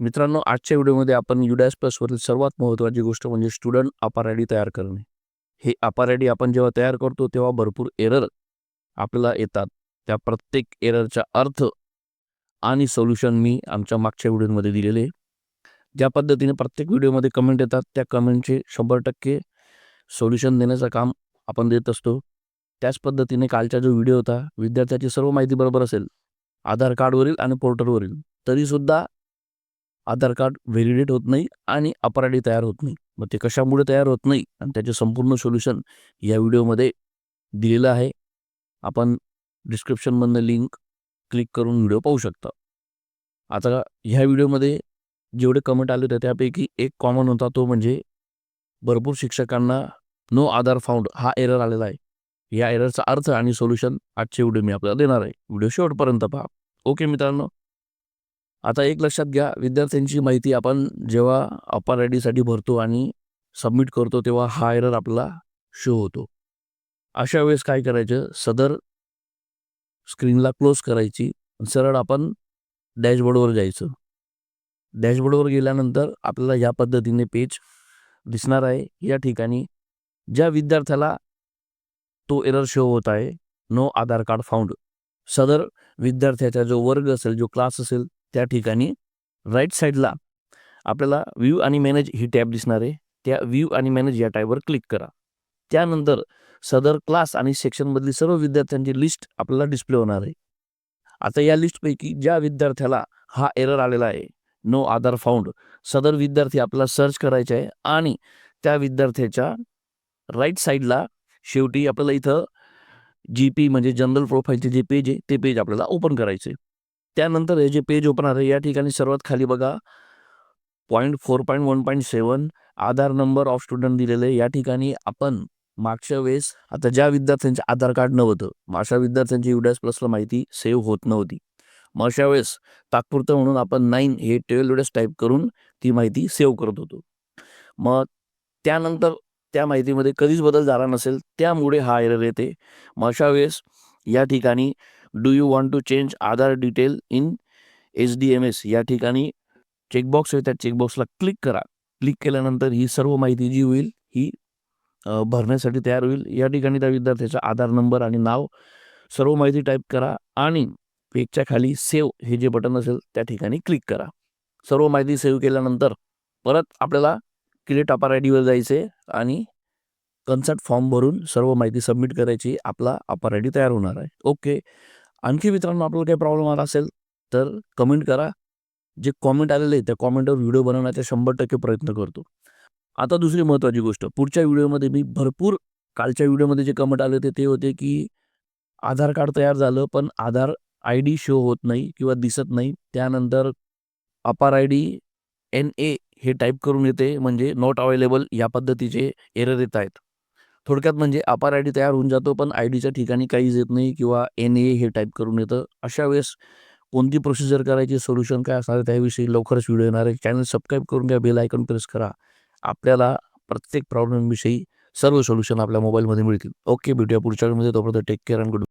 मित्रांनो आजच्या व्हिडिओमध्ये आपण युडॅस प्लसवरील सर्वात महत्त्वाची गोष्ट म्हणजे स्टुडंट अपार आय डी तयार करणे. हे अपार आय डी आपण जेव्हा तयार करतो तेव्हा भरपूर एरर आपल्याला येतात. त्या प्रत्येक एररचा अर्थ आणि सोल्युशन मी आमच्या मागच्या व्हिडिओमध्ये दिलेले आहे. ज्या पद्धतीने प्रत्येक व्हिडिओमध्ये कमेंट येतात त्या कमेंटचे शंभर टक्के सोल्युशन देण्याचं काम आपण देत असतो. त्याच पद्धतीने कालचा जो व्हिडिओ होता विद्यार्थ्याची सर्व माहिती बरोबर असेल. आधार कार्डवरील आणि पोर्टलवरील तरीसुद्धा आधार कार्ड व्हॅलिडेट होत नाही आणि अपराडी तयार होत नाही. मग ते कशामुळे तयार होत नाही? आणि त्याचे संपूर्ण सोल्युशन या व्हिडिओमध्ये दिलेलं आहे. आपण डिस्क्रिप्शनमधनं लिंक क्लिक करून व्हिडिओ पाहू शकता. आता ह्या व्हिडिओमध्ये जेवढे कमेंट आले होते त्यापैकी एक कॉमन होता तो म्हणजे भरपूर शिक्षकांना नो आधार फाउंड हा एरर आलेला आहे. या एररचा अर्थ आणि सोल्युशन आजचे व्हिडिओ मी आपल्याला देणार आहे. व्हिडिओ शेवटपर्यंत पहा. ओके मित्रांनो. आता एक लक्षात घ्या विद्यार्थ्यांची माहिती आपण जेव्हा अपार आय डीसाठी भरतो आणि सबमिट करतो तेव्हा हा एरर आपला शो होतो. अशा वेळेस काय करायचं? सदर स्क्रीनला क्लोज करायची सरळ आपण डॅशबोर्डवर जायचं. डॅशबोर्डवर गेल्यानंतर आपल्याला या पद्धतीने पेज दिसणार आहे. या ठिकाणी ज्या विद्यार्थ्याला तो एरर शो होत आहे नो आधार कार्ड फाउंड. सदर विद्यार्थ्याचा जो वर्ग असेल जो क्लास असेल त्या ठिकाणी राईट साईडला आपल्याला व्ह्यू आणि मॅनेज ही टॅब दिसणार आहे. त्या व्ह्यू आणि मॅनेज या टॅबवर क्लिक करा. त्यानंतर सदर क्लास आणि सेक्शनमधली सर्व विद्यार्थ्यांची लिस्ट आपल्याला डिस्प्ले होणार आहे. आता या लिस्टपैकी ज्या विद्यार्थ्याला हा एरर आलेला आहे नो आधार फाउंड सदर विद्यार्थी आपल्याला सर्च करायचे आहे आणि त्या विद्यार्थ्याच्या राईट साईडला शेवटी आपल्याला इथं जी पी म्हणजे जनरल प्रोफाईलचे जे पेज आहे ते पेज आपल्याला ओपन करायचे त्यानंतर हे जे पेज ओपन आहे या ठिकाणी सर्वात खाली बघा. Point four point one point seven Aadhaar number of student दिलेले. या ठिकाणी आपण मागच्या वेळेस आता ज्या विद्यार्थ्यांचे आधार कार्ड नव्हतं अशा विद्यार्थ्यांची युडॅस प्लसला माहिती सेव्ह होत नव्हती. मग अशा वेळेस तात्पुरतं म्हणून आपण नाईन हे ट्वेल्व युडॅस टाईप करून ती माहिती सेव्ह करत होतो. मग त्यानंतर त्या माहितीमध्ये कधीच बदल झाला नसेल त्यामुळे हा एरर येते. मग अशा वेळेस या ठिकाणी do you want to change Aadhaar detail in H D M S या ठिकाणी चेकबॉक्स आहे. त्या चेकबॉक्सला क्लिक करा. क्लिक केल्यानंतर ही सर्व माहिती जी होईल ही भरण्यासाठी तयार होईल. या ठिकाणी त्या विद्यार्थ्याचा आधार नंबर आणि नाव सर्व माहिती टाईप करा आणि पेजच्या खाली सेव्ह हे जे बटन असेल त्या ठिकाणी क्लिक करा. सर्व माहिती सेव्ह केल्यानंतर परत आपल्याला क्रिएट अपार आय डीवर जायचे आणि कन्सर्ट फॉर्म भरून सर्व माहिती सबमिट करायची आपला अपार आय डी तयार होणार आहे. ओके आणखी मित्रांनो आपल्याला काही प्रॉब्लेम आला असेल तर कमेंट करा. जे कॉमेंट आलेले आहे त्या कॉमेंटवर व्हिडिओ बनवण्याचा शंभर टक्के प्रयत्न करतो. आता दुसरी महत्त्वाची गोष्ट. पुढच्या व्हिडिओमध्ये मी भरपूर कालच्या व्हिडिओमध्ये जे कमेंट आले होते ते होते की आधार कार्ड तयार झालं पण आधार आय डी शो होत नाही किंवा दिसत नाही. त्यानंतर अपार आय डी एन ए हे टाईप करून येते म्हणजे नॉट अवेलेबल या पद्धतीचे एरर येत आहेत. थोडक्यात म्हणजे अपार आय डी तयार होऊन जातो पण आय डीच्या ठिकाणी काहीच येत नाही किंवा एन ए हे टाईप करून येतं. अशा वेळेस कोणती प्रोसिजर करायची सोल्युशन काय असणार त्याविषयी लवकरच व्हिडिओ येणार आहे. चॅनल सबस्क्राईब करून घ्या बेल आयकॉन प्रेस करा. आपल्याला प्रत्येक प्रॉब्लेमविषयी सर्व सोल्युशन आपल्या मोबाईलमध्ये मिळतील. ओके भेटूया पुढच्या वेळेमध्ये तोपर्यंत टेक केअर अँड गुड